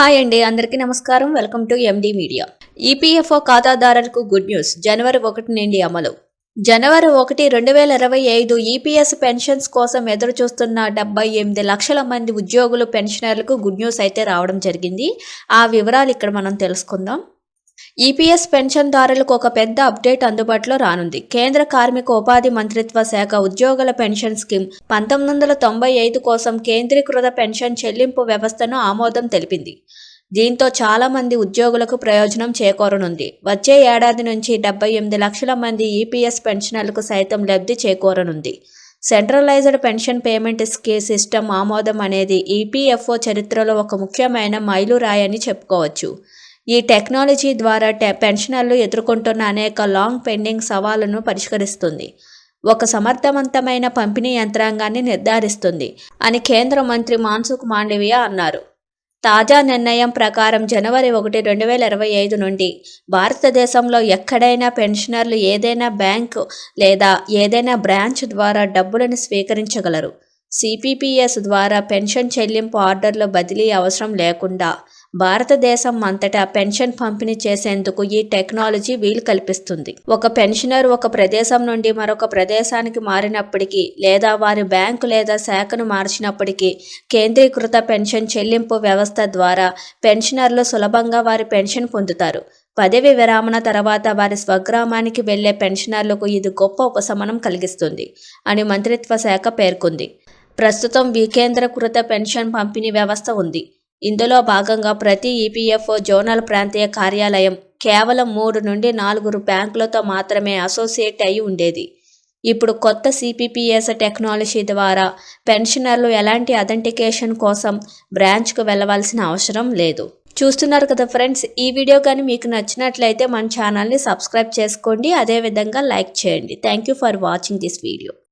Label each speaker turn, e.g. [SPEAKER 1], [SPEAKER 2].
[SPEAKER 1] Hi అండి అందరికీ నమస్కారం. Welcome to MD media EPFO ఖాతాదారులకు గుడ్ న్యూస్. జనవరి ఒకటి నుండి అమలు. జనవరి ఒకటి రెండు వేల ఇరవై ఐదు ఈపీఎస్ పెన్షన్స్ కోసం ఎదురు చూస్తున్న డెబ్బై ఎనిమిది లక్షల మంది ఉద్యోగులు పెన్షనర్లకు గుడ్ న్యూస్ అయితే రావడం జరిగింది. ఆ వివరాలు ఇక్కడ మనం తెలుసుకుందాం. ఈపీఎస్ పెన్షన్దారులకు ఒక పెద్ద అప్డేట్ అందుబాటులో రానుంది. కేంద్ర కార్మిక ఉపాధి మంత్రిత్వ శాఖ ఉద్యోగుల పెన్షన్ స్కీమ్ పంతొమ్మిది వందల తొంభై ఐదు కోసం కేంద్రీకృత పెన్షన్ చెల్లింపు వ్యవస్థను ఆమోదం తెలిపింది. దీంతో చాలా మంది ఉద్యోగులకు ప్రయోజనం చేకూరనుంది. వచ్చే ఏడాది నుంచి డెబ్బై ఎనిమిది లక్షల మంది ఈపీఎస్ పెన్షనర్లకు సైతం లబ్ధి చేకూరనుంది. సెంట్రలైజ్డ్ పెన్షన్ పేమెంట్ స్కీ సిస్టమ్ ఆమోదం అనేది ఈపీఎఫ్ఓ చరిత్రలో ఒక ముఖ్యమైన మైలురాయని చెప్పుకోవచ్చు. ఈ టెక్నాలజీ ద్వారా టె పెన్షనర్లు ఎదుర్కొంటున్న అనేక లాంగ్ పెండింగ్ సవాళ్ళను పరిష్కరిస్తుంది. ఒక సమర్థవంతమైన పంపిణీ యంత్రాంగాన్ని నిర్ధారిస్తుంది అని కేంద్ర మంత్రి మాన్సుఖ్ మాండవియా అన్నారు. తాజా నిర్ణయం ప్రకారం జనవరి ఒకటి రెండు వేల ఇరవై ఐదు నుండి భారతదేశంలో ఎక్కడైనా పెన్షనర్లు ఏదైనా బ్యాంకు లేదా ఏదైనా బ్రాంచ్ ద్వారా డబ్బులను స్వీకరించగలరు. సిపిపిఎస్ ద్వారా పెన్షన్ చెల్లింపు ఆర్డర్ల బదిలీ అవసరం లేకుండా భారతదేశం అంతటా పెన్షన్ పంపిణీ చేసేందుకు ఈ టెక్నాలజీ వీలు కల్పిస్తుంది. ఒక పెన్షనర్ ఒక ప్రదేశం నుండి మరొక ప్రదేశానికి మారినప్పటికీ లేదా వారి బ్యాంకు లేదా శాఖను మార్చినప్పటికీ కేంద్రీకృత పెన్షన్ చెల్లింపు వ్యవస్థ ద్వారా పెన్షనర్లు సులభంగా వారి పెన్షన్ పొందుతారు. పదవి విరామణ తర్వాత వారి స్వగ్రామానికి వెళ్ళే పెన్షనర్లకు ఇది గొప్ప ఉపశమనం కలిగిస్తుంది అని మంత్రిత్వ శాఖ పేర్కొంది. ప్రస్తుతం వికేంద్రీకృత పెన్షన్ పంపిణీ వ్యవస్థ ఉంది. ఇందులో భాగంగా ప్రతి ఈపీఎఫ్ఓ జోనల్ ప్రాంతీయ కార్యాలయం కేవలం మూడు నుండి నాలుగురు బ్యాంకులతో మాత్రమే అసోసియేట్ అయి ఉండేది. ఇప్పుడు కొత్త సిపిపిఎస్ టెక్నాలజీ ద్వారా పెన్షనర్లు ఎలాంటి అథెంటికేషన్ కోసం బ్రాంచ్కు వెళ్ళవలసిన అవసరం లేదు. చూస్తున్నారు కదా ఫ్రెండ్స్ ఈ వీడియో కానీ మీకు నచ్చినట్లయితే మన ఛానల్ని సబ్స్క్రైబ్ చేసుకోండి. అదేవిధంగా లైక్ చేయండి. Thank you for watching this video.